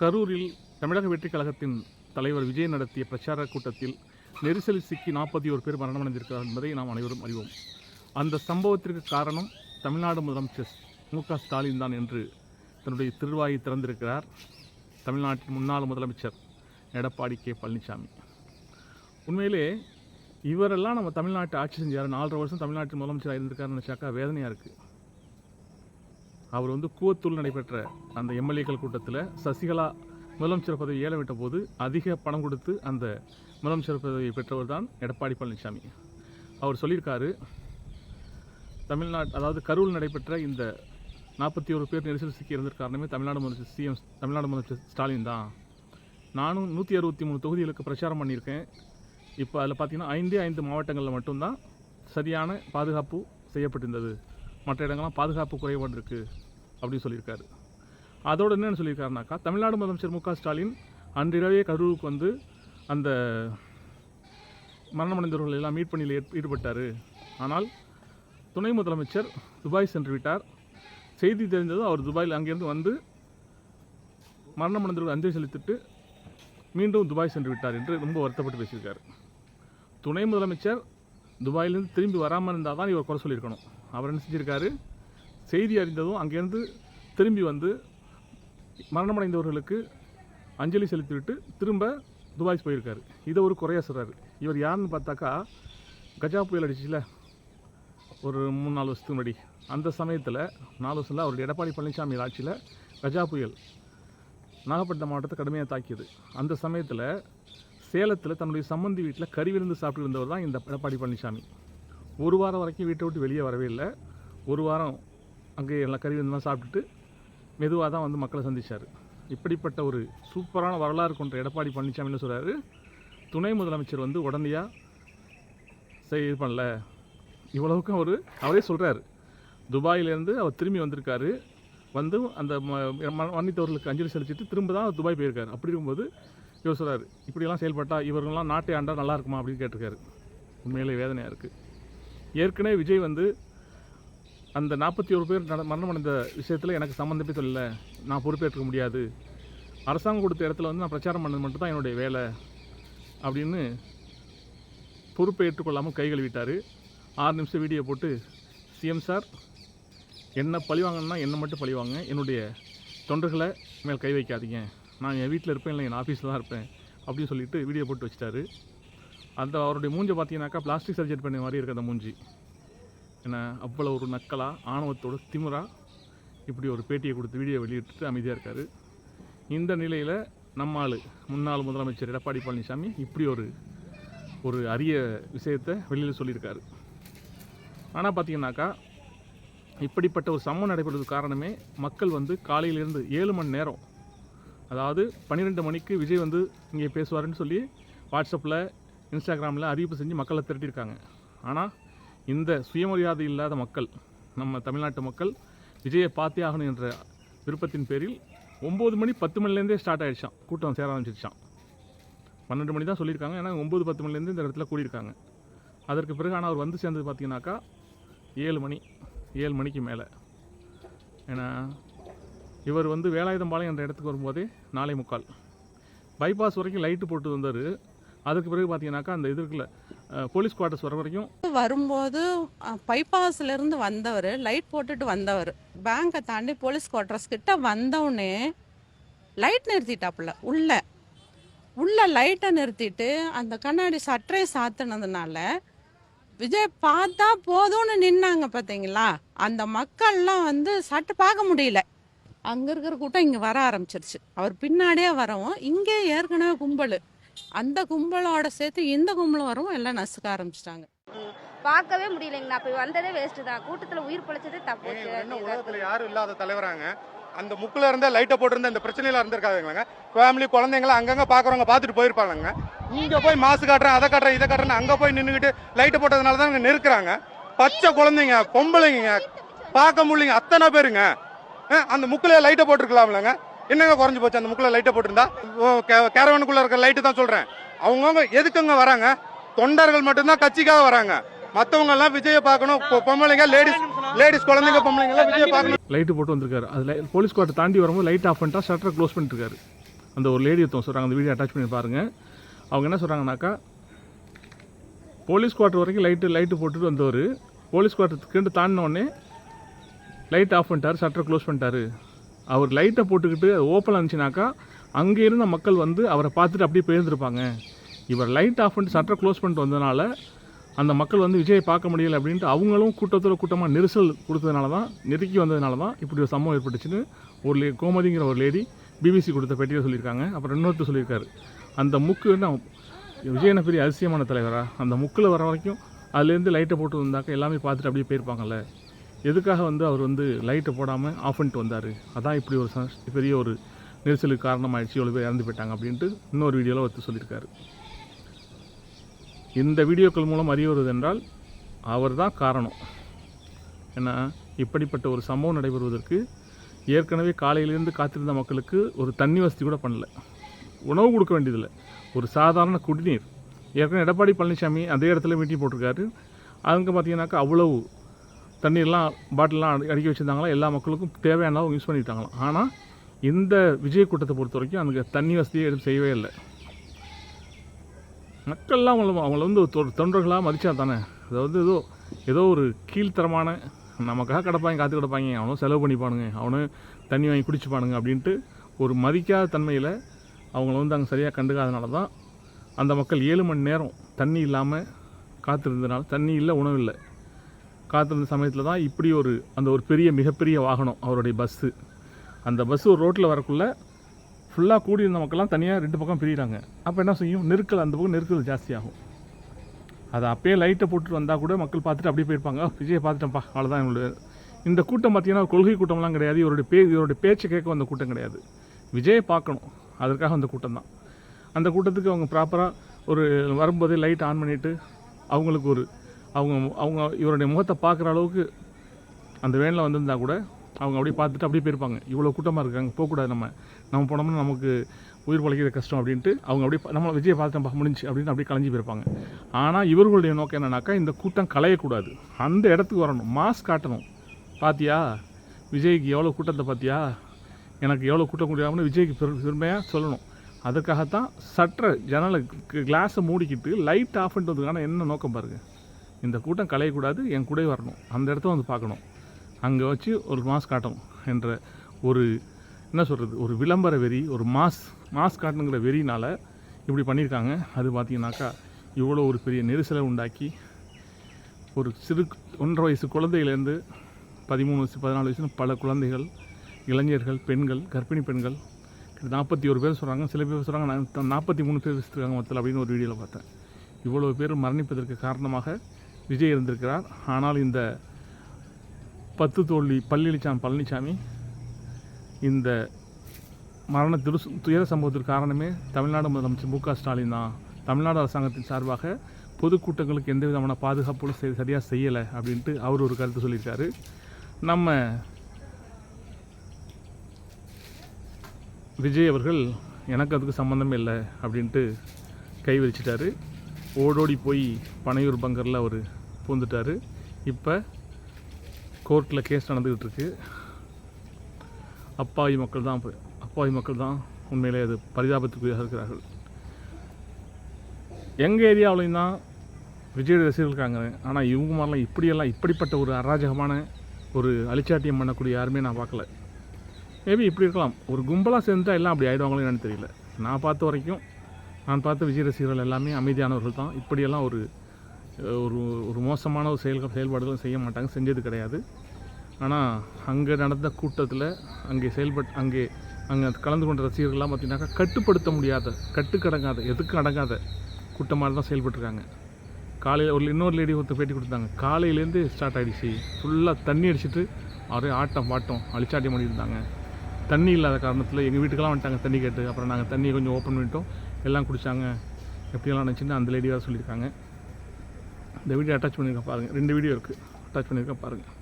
கரூரில் தமிழக வெற்றிக் கழகத்தின் தலைவர் விஜய் நடத்திய பிரச்சார கூட்டத்தில் நெரிசலில் சிக்கி நாற்பத்தி ஒரு பேர் மரணமடைந்திருக்கிறார் என்பதை நாம் அனைவரும் அறிவோம். அந்த சம்பவத்திற்கு காரணம் தமிழ்நாடு முதலமைச்சர் மு க ஸ்டாலின் தான் என்று தன்னுடைய திருவாயை திறந்திருக்கிறார் தமிழ்நாட்டின் முன்னாள் முதலமைச்சர் எடப்பாடி கே பழனிசாமி. உண்மையிலே இவரெல்லாம் நம்ம தமிழ்நாட்டை ஆட்சி செஞ்சார். நாலரை வருஷம் தமிழ்நாட்டின் முதலமைச்சராக இருந்திருக்காருன்னு நினச்சாக்கா வேதனையாக இருக்குது அவர் வந்து கூவத்தூர் நடைபெற்ற அந்த எம்எல்ஏக்கள் கூட்டத்தில் சசிகலா முதலமைச்சர் பதவி ஏல விட்ட போது அதிக பணம் கொடுத்து அந்த முதலமைச்சர் பதவியை பெற்றவர் தான் எடப்பாடி பழனிசாமி. அவர் சொல்லியிருக்காரு தமிழ்நாடு அதாவது கரூர் நடைபெற்ற இந்த நாற்பத்தி ஒரு பேர் நெரிசல் சிக்கி இருந்த காரணமே தமிழ்நாடு முதலமைச்சர் சிஎம் தமிழ்நாடு முதலமைச்சர் ஸ்டாலின் தான். நானும் நூற்றி அறுபத்தி மூணு தொகுதிகளுக்கு பிரச்சாரம் பண்ணியிருக்கேன். இப்போ அதில் பார்த்தீங்கன்னா ஐந்தே ஐந்து மாவட்டங்களில் மட்டும்தான் சரியான பாதுகாப்பு செய்யப்பட்டிருந்தது. மற்ற இடங்கள்லாம் பாதுகாப்பு குறைபாடு இருக்குது அப்படின்னு சொல்லியிருக்காரு. அதோடு என்னென்னு சொல்லியிருக்காருனாக்கா தமிழ்நாடு முதலமைச்சர் மு க ஸ்டாலின் அன்றிரவே கரூருக்கு வந்து அந்த மரணமடைந்தவர்கள் எல்லாம் மீட் பணியில் ஈடுபட்டார். ஆனால் துணை முதலமைச்சர் துபாய் சென்று விட்டார். செய்தி தெரிந்ததும் அவர் துபாயில் அங்கேருந்து வந்து மரணமடைந்தவர்கள் அஞ்சலி செலுத்திட்டு மீண்டும் துபாய் சென்று விட்டார் என்று ரொம்ப வருத்தப்பட்டு பேசியிருக்கார். துணை முதலமைச்சர் துபாயிலேருந்து திரும்பி வராமல் இருந்தால் தான் இவர் குறை சொல்லியிருக்கணும். அவர் என்ன செஞ்சிருக்காரு? செய்தி அறிந்ததும் அங்கேருந்து திரும்பி வந்து மரணமடைந்தவர்களுக்கு அஞ்சலி செலுத்திவிட்டு திரும்ப துபாய் போயிருக்காரு. இதை ஒரு குறையா சொல்கிறாரு இவர் யாருன்னு பார்த்தாக்கா கஜா புயல் அடிச்சுல ஒரு மூணு நாலு வருஷத்துக்கு முன்னாடி. அந்த சமயத்தில் நாலு வருஷத்தில் அவருடைய எடப்பாடி பழனிசாமி ஆட்சியில் கஜா புயல் நாகப்பட்டினம் மாவட்டத்தை கடுமையாக தாக்கியது. அந்த சமயத்தில் சேலத்தில் தன்னுடைய சம்மந்தி வீட்டில் கறி விருந்து சாப்பிட்டு இருந்தவர் தான் இந்த எடப்பாடி பழனிசாமி. ஒரு வாரம் வரைக்கும் வீட்டை விட்டு வெளியே வரவே இல்லை. ஒரு வாரம் அங்கே எல்லாம் கறி விருந்துலாம் சாப்பிட்டுட்டு மெதுவாக தான் வந்து மக்களை சந்திச்சார். இப்படிப்பட்ட ஒரு சூப்பரான வரலாறு கொண்ட எடப்பாடி பழனிசாமி சொல்கிறாரு துணை முதலமைச்சர் வந்து உடனடியாக செய் இது பண்ணல. இவ்வளவுக்கும் அவர் அவரே சொல்கிறாரு துபாயிலேருந்து அவர் திரும்பி வந்திருக்காரு. வந்து அந்த ம- ம- மன்னித்தவர்களுக்கு அஞ்சலி செலுத்திட்டு திரும்ப தான் அவர் துபாய் போயிருக்காரு. அப்படி இருக்கும்போது இவர் சொல்கிறார் இப்படியெல்லாம் செயல்பட்டால் இவர்கள்லாம் நாட்டை ஆண்டா நல்லா இருக்குமா? அப்படின்னு கேட்டிருக்காரு. உண்மையிலே வேதனையாக இருக்குது ஏற்கனவே விஜய் வந்து அந்த நாற்பத்தி ஒரு பேர் மரணம் அடைந்த விஷயத்தில் எனக்கு சம்மந்தமே சொல்லல? நான் பொறுப்பேற்க முடியாது. அரசாங்கம் கொடுத்த இடத்துல வந்து நான் பிரச்சாரம் பண்ணது மட்டும் தான் என்னுடைய வேலை அப்படின்னு பொறுப்பை ஏற்றுக்கொள்ளாமல் கை கழுவிட்டார். ஆறு நிமிஷம் வீடியோ போட்டு சிஎம் சார் என்ன பழிவாங்கன்னா என்னை மட்டும் பழிவாங்க என்னுடைய தொண்டர்களை மேல் கை வைக்காதீங்க. நான் என் வீட்டில் இருப்பேன் இல்லை என் ஆஃபீஸில் தான் இருப்பேன் அப்படின்னு சொல்லிட்டு வீடியோ போட்டு வச்சிட்டாரு. அந்த அவருடைய மூஞ்சை பார்த்தீங்கன்னாக்கா பிளாஸ்டிக் சர்ஜரி பண்ண மாதிரி இருக்குது அந்த மூஞ்சி. என்ன அவ்வளோ ஒரு நக்கலாக ஆணவத்தோட திமுறாக இப்படி ஒரு பேட்டியை கொடுத்து வீடியோ வெளியிட்டு அமைதியாக இருக்கார். இந்த நிலையில் நம்ம முன்னாள் முதலமைச்சர் எடப்பாடி பழனிசாமி இப்படி ஒரு ஒரு அரிய விஷயத்தை வெளியில் சொல்லியிருக்காரு. ஆனால் பார்த்தீங்கன்னாக்கா இப்படிப்பட்ட ஒரு சம்மம் நடைபெறுவதற்கு காரணமே மக்கள் வந்து காலையிலேருந்து ஏழு மணி நேரம் அதாவது பன்னிரெண்டு மணிக்கு விஜய் வந்து இங்கே பேசுவாருன்னு சொல்லி வாட்ஸ்அப்பில் இன்ஸ்டாகிராமில் அறிவிப்பு செஞ்சு மக்களை திரட்டியிருக்காங்க. ஆனால் இந்த சுயமரியாதை இல்லாத மக்கள் நம்ம தமிழ்நாட்டு மக்கள் விஜயை பார்த்தே ஆகணும் என்ற விருப்பத்தின் பேரில் ஒம்பது மணி பத்து மணிலேருந்தே ஸ்டார்ட் ஆகிடுச்சான் கூட்டம் சேர ஆரம்பிச்சிருச்சான் பன்னெண்டு மணி தான் சொல்லியிருக்காங்க. ஏன்னா ஒம்பது பத்து மணிலேருந்து இந்த இடத்துல கூடியிருக்காங்க. அதற்கு பிறகு ஆனால் அவர் வந்து சேர்ந்தது பார்த்தீங்கன்னாக்கா ஏழு மணி ஏழு மணிக்கு மேலே. ஏன்னா இவர் வந்து வேலாயுதம்பாளையம் என்ற இடத்துக்கு வரும்போதே நாளை முக்கால். பைபாஸ் வரைக்கும் லைட்டு போட்டு வந்தார். அதுக்கு பிறகு பார்த்தீங்கன்னாக்கா அந்த இது இருக்குல்ல போலீஸ் குவார்ட்டர்ஸ் வர வரைக்கும் வரும்போது பைபாஸ்ல இருந்து வந்தவர் லைட் போட்டுட்டு வந்தவர். பேங்கை தாண்டி போலீஸ் குவார்டர்ஸ் கிட்ட வந்தவுடனே லைட் நிறுத்திட்டாப்புல உள்ள. உள்ள லைட்டை நிறுத்திட்டு அந்த கண்ணாடி சற்றே சாத்தினதுனால விஜய் பார்த்தா போதும்னு நின்னாங்க பார்த்தீங்களா அந்த மக்கள்லாம் வந்து சட்டு பார்க்க முடியல. அங்கே இருக்கிற கூட்டம் இங்கே வர ஆரம்பிச்சிருச்சு. அவர் பின்னாடியே வரவும் இங்கே ஏற்கனவே கும்பல். அந்த கும்பலோட சேர்த்து இந்த கும்பலும் வரவும் எல்லாம் நசுக்க ஆரம்பிச்சிட்டாங்க. பார்க்கவே முடியலைங்கண்ணா. அப்போ வந்ததே வேஸ்ட் தான். கூட்டத்துல உயிர் பழைச்சதே தப்பு. உலகத்துல யாரும் இல்லாத தலைவராங்க. அந்த முக்குல இருந்த லைட்டை போட்டிருந்த இந்த பிரச்சனையில இருந்திருக்காதுங்க ஃபேமிலி குழந்தைங்கள அங்கங்க பாக்குறவங்க பார்த்துட்டு போயிருப்பாங்க இங்க போய் மாசு காட்டுறேன் அதை காட்டுறேன் இதை காட்டுறேன் அங்க போய் நின்றுக்கிட்டு லைட்டு போட்டதுனால தான் இங்க நெருக்குறாங்க பச்சை குழந்தைங்க பொம்பளைங்க பார்க்க முடியலைங்க. அத்தனை பேருங்க. அந்த முக்குல லைட்டை போட்டிருக்கலாம்லங்க. என்னங்க குறைஞ்சு போச்சு? அந்த முக்குல லைட்டை போட்டிருந்தா? கேரவனுக்குள்ள இருக்க லைட்டு தான் சொல்றேன். அவங்கவுங்க எதுக்குங்க வராங்க? தொண்டர்கள் மட்டும்தான் கட்சிக்காக வராங்க. மத்தவங்க எல்லாம் விஜய பார்க்கணும். பொம்பளைங்க லேடிஸ் லேடிஸ் குழந்தைங்க பொம்பளைங்க எல்லாம் விஜய பார்க்கணும். லைட்டு போட்டு வந்திருக்காரு. அதில் போலீஸ் குவார்ட்டர் தாண்டி வரும்போது லைட் ஆஃப் பண்ணிட்டா ஷட்டரை க்ளோஸ் பண்ணிட்டுருக்காரு. அந்த ஒரு லேடி ஒருத்தவங்க சொல்கிறாங்க அந்த வீடியோ அட்டாச் பண்ணி பாருங்கள் அவங்க என்ன சொல்கிறாங்கனாக்கா போலீஸ் குவார்ட்டர் வரைக்கும் லைட்டு லைட்டு போட்டுட்டு வந்தவர் போலீஸ் குவார்ட்டர் தாண்டின உடனே லைட் ஆஃப் பண்ணிட்டார் ஷட்டர் க்ளோஸ் பண்ணிட்டாரு. அவர் லைட்டை போட்டுக்கிட்டு அது ஓப்பன் இருந்துச்சுனாக்கா அங்கே இருந்த மக்கள் வந்து அவரை பார்த்துட்டு அப்படியே போயிருந்துருப்பாங்க இவர் லைட் ஆஃப் பண்ணிட்டு சட்டரை க்ளோஸ் பண்ணிட்டு வந்ததுனால அந்த மக்கள் வந்து விஜயை பார்க்க முடியல அப்படின்ட்டு அவங்களும் கூட்டத்தில் கூட்டமாக நெரிசல் கொடுத்ததுனால தான் நெருக்கி வந்ததுனால தான் இப்படி ஒரு சம்பவம் ஏற்பட்டுச்சுன்னு ஒரு லே கோமதிங்கிற ஒரு லேடி பிபிசி கொடுத்த பெட்டியில் சொல்லியிருக்காங்க. அப்புறம் இன்னொருத்தர் சொல்லியிருக்காரு. அந்த முக்கு என்ன விஜயன பெரிய அதிசயமான தலைவரா? அந்த முக்கில் வர வரைக்கும் அதுலேருந்து லைட்டை போட்டு வந்தாக்க எல்லாமே பார்த்துட்டு அப்படியே போயிருப்பாங்கல்ல. எதுக்காக வந்து அவர் வந்து லைட்டை போடாமல் ஆஃப் பண்ணிட்டு வந்தார்? அதான் இப்படி ஒரு பெரிய ஒரு நெரிசலுக்கு காரணமாகிடுச்சு இவ்வளோ பேர் இறந்து போயிட்டாங்க அப்படின்ட்டு இன்னொரு வீடியோவில் ஒருத்தர் சொல்லியிருக்காரு. இந்த வீடியோக்கள் மூலம் அறிய வருவது என்றால் அவர் தான் காரணம். ஏன்னா இப்படிப்பட்ட ஒரு சம்பவம் நடைபெறுவதற்கு ஏற்கனவே காலையிலேருந்து காத்திருந்த மக்களுக்கு ஒரு தண்ணி வசதி கூட பண்ணல. உணவு கொடுக்க வேண்டியதில்லை. ஒரு சாதாரண குடிநீர். ஏற்கனவே எடப்பாடி பழனிசாமி அதே இடத்துல மீட்டிங் போட்டிருக்காரு. அங்கே பார்த்தீங்கன்னாக்கா அவ்வளவு தண்ணீர்லாம் பாட்டிலாம் அடி- அடுக்கி வச்சுருந்தாங்களா? எல்லா மக்களுக்கும் தேவையான அவங்க யூஸ் பண்ணிட்டாங்களாம் ஆனால் இந்த விஜய் கூட்டத்தை பொறுத்த வரைக்கும் அங்கே தண்ணி வசதியை எதுவும் செய்யவே இல்லை. மக்கள்லாம் அவங்கள அவங்கள வந்து ஒரு தொ- தொண்டர்களாக மதித்தா தானே. அதாவது ஏதோ ஏதோ ஒரு கீழ்த்தரமான நமக்காக கிடப்பாங்க காத்து கிடப்பாங்க அவனும் செலவு பண்ணிப்பானுங்க அவனும் தண்ணி வாங்கி குடிச்சுப்பானுங்க அப்படின்ட்டு ஒரு மதிக்காத தன்மையில் அவங்கள வந்து அங்கே சரியாக கண்டுக்காதனால தான் அந்த மக்கள் ஏழு மணி நேரம் தண்ணி இல்லாமல் காத்திருந்தனால தண்ணி இல்லை உணவு இல்லை. காத்திருந்த சமயத்தில் தான் இப்படி ஒரு அந்த ஒரு பெரிய மிகப்பெரிய வாகனம் அவருடைய பஸ்ஸு அந்த பஸ்ஸு ஒரு ரோட்டில் வரக்குள்ளே ஃபுல்லாக கூடியிருந்த மக்கள்லாம் தனியாக ரெண்டு பக்கம் பிரிகிறாங்க அப்போ என்ன செய்யும்? நெருக்கல் அந்த பக்கம் நெருக்கல் ஜாஸ்தியாகும். அதை அப்பயே லைட்டை போட்டுட்டு வந்தால் கூட மக்கள் பார்த்துட்டு அப்படியே போயிருப்பாங்க. விஜயை பார்த்துட்டேன்ப்பா அவ்வளோதான் இவங்களுடைய இந்த கூட்டம் பார்த்தீங்கன்னா ஒரு கொள்கை கூட்டம்லாம் கிடையாது. இவருடைய பே இவருடைய பேச்சை கேட்க வந்த கூட்டம் கிடையாது. விஜயை பார்க்கணும். அதற்காக அந்த கூட்டம் தான். அந்த கூட்டத்துக்கு அவங்க ப்ராப்பராக ஒரு வரும்போதே லைட் ஆன் பண்ணிவிட்டு அவங்களுக்கு ஒரு அவங்க அவங்க இவருடைய முகத்தை பார்க்குற அளவுக்கு அந்த வேனில் வந்திருந்தா கூட அவங்க அப்படியே பார்த்துட்டு அப்படியே போயிருப்பாங்க. இவ்வளோ கூட்டமாக இருக்காங்க போகக்கூடாது நம்ம. நம்ம போனோம்னா நமக்கு உயிர் பழைக்கிறது கஷ்டம் அப்படின்ட்டு அவங்க அப்படியே நம்ம நம்ம விஜயை நம்ம முடிஞ்சு அப்படின்னு அப்படியே கலைஞ்சு போயிருப்பாங்க. ஆனால் இவர்களுடைய நோக்கம் என்னன்னாக்கா இந்த கூட்டம் கலையக்கூடாது. அந்த இடத்துக்கு வரணும். மாஸ்க் காட்டணும். பாத்தியா? விஜய்க்கு எவ்வளோ கூட்டத்தை பார்த்தியா எனக்கு எவ்வளோ கூட்டம் முடியாமல் விஜய்க்கு பெருமையாக சொல்லணும். அதுக்காகத்தான் சற்ற ஜன்னலை கிளாஸை மூடிக்கிட்டு லைட் ஆஃப் பண்ணுறதுக்கான என்ன நோக்கம் பாருங்கள் இந்த கூட்டம் கலையக்கூடாது என் கூட வரணும். அந்த இடத்த வந்து பார்க்கணும். அங்கே வச்சு ஒரு மாஸ் காட்டணும் என்ற ஒரு என்ன சொல்கிறது ஒரு விளம்பர வெறி ஒரு மாஸ் மாஸ் காட்டணுங்கிற வெறினால் இப்படி பண்ணியிருக்காங்க. அது பார்த்தீங்கன்னாக்கா இவ்வளோ ஒரு பெரிய நெரிசலை உண்டாக்கி ஒரு சிறு ஒன்றரை வயசு குழந்தையிலேருந்து பதிமூணு வயசு பதினாலு வயசு பல குழந்தைகள் இளைஞர்கள் பெண்கள் கர்ப்பிணி பெண்கள் நாற்பத்தி ஒரு பேர் சொல்கிறாங்க சில பேர் சொல்கிறாங்க நாற்பத்தி மூணு பேர் வச்சுருக்காங்க மொத்தத்தில் அப்படின்னு ஒரு வீடியோவில் பார்த்தேன். இவ்வளோ பேர் மரணிப்பதற்கு காரணமாக விஜய் இருந்திருக்கிறார் ஆனால் இந்த பத்து தோல்வி பள்ளிச்சாமி பழனிசாமி இந்த மரண திரு துயர சம்பவத்திற்கு காரணமே தமிழ்நாடு முதலமைச்சர் மு க ஸ்டாலின் தான். தமிழ்நாடு அரசாங்கத்தின் சார்பாக பொதுக்கூட்டங்களுக்கு எந்த விதமான பாதுகாப்பும் சரி சரியாக செய்யலை அப்படின்ட்டு அவர் ஒரு கருத்து சொல்லியிருக்காரு. நம்ம விஜய் அவர்கள் எனக்கு அதுக்கு சம்மந்தமே இல்லை அப்படின்ட்டு கை விரிச்சிட்டாரு. ஓடோடி போய் பனையூர் பங்கரில் அவர் பூந்துட்டார். இப்போ கோர்ட்டில் கேஸ் நடந்துக்கிட்டு இருக்கு அப்பாவி மக்கள் தான் அப்பாவி மக்கள் தான் உண்மையிலே அது பரிதாபத்துக்குரியாக இருக்கிறார்கள். எங்கள் ஏரியாவிலையும் தான் விஜய் ரசிகர்கள் இருக்காங்க. ஆனால் இவங்க மாதிரிலாம் இப்படியெல்லாம் இப்படிப்பட்ட ஒரு அராஜகமான ஒரு அலிச்சாட்டியம் பண்ணக்கூடிய யாருமே நான் பார்க்கல. மேபி இப்படி இருக்கலாம். ஒரு கும்பலாக சேர்ந்துட்டா எல்லாம் அப்படி ஆகிடுவாங்களோ என்னன்னு தெரியல. நான் பார்த்த வரைக்கும் நான் பார்த்த விஜய் ரசிகர்கள் எல்லாமே அமைதியானவர்கள் தான். இப்படியெல்லாம் ஒரு ஒரு ஒரு மோசமான ஒரு செயல்கள் செயல்பாடுகளும் செய்ய மாட்டாங்க செஞ்சது கிடையாது. ஆனால் அங்கே நடந்த கூட்டத்தில் அங்கே செயல்பட் அங்கே அங்கே கலந்து கொண்ட ரசிகர்கள்லாம் பார்த்திங்கனாக்கா கட்டுப்படுத்த முடியாத கட்டுக்கடங்காத எதுக்கு அடங்காத கூட்டமாக தான் செயல்பட்டுருக்காங்க. காலையில் ஒரு இன்னொரு லேடி ஒருத்தர் பேட்டி கொடுத்தாங்க. காலையிலேருந்து ஸ்டார்ட் ஆகிடுச்சு ஃபுல்லாக தண்ணி அடிச்சிட்டு அவரே ஆட்டம் பாட்டம் அழிச்சாட்டியம் பண்ணியிருந்தாங்க தண்ணி இல்லாத காரணத்தில் எங்கள் வீட்டுக்கெல்லாம் வந்துட்டாங்க தண்ணி கேட்டு. அப்புறம் நாங்கள் தண்ணியை கொஞ்சம் ஓப்பன் பண்ணிட்டோம். எல்லாம் குடித்தாங்க எப்படியெல்லாம் நினச்சின்னு அந்த லேடி வேறு சொல்லியிருக்காங்க. இந்த வீடியோ அட்டாச் பண்ணியிருக்கேன் பாருங்கள் ரெண்டு வீடியோ இருக்குது அட்டாச் பண்ணியிருக்கேன் பாருங்கள்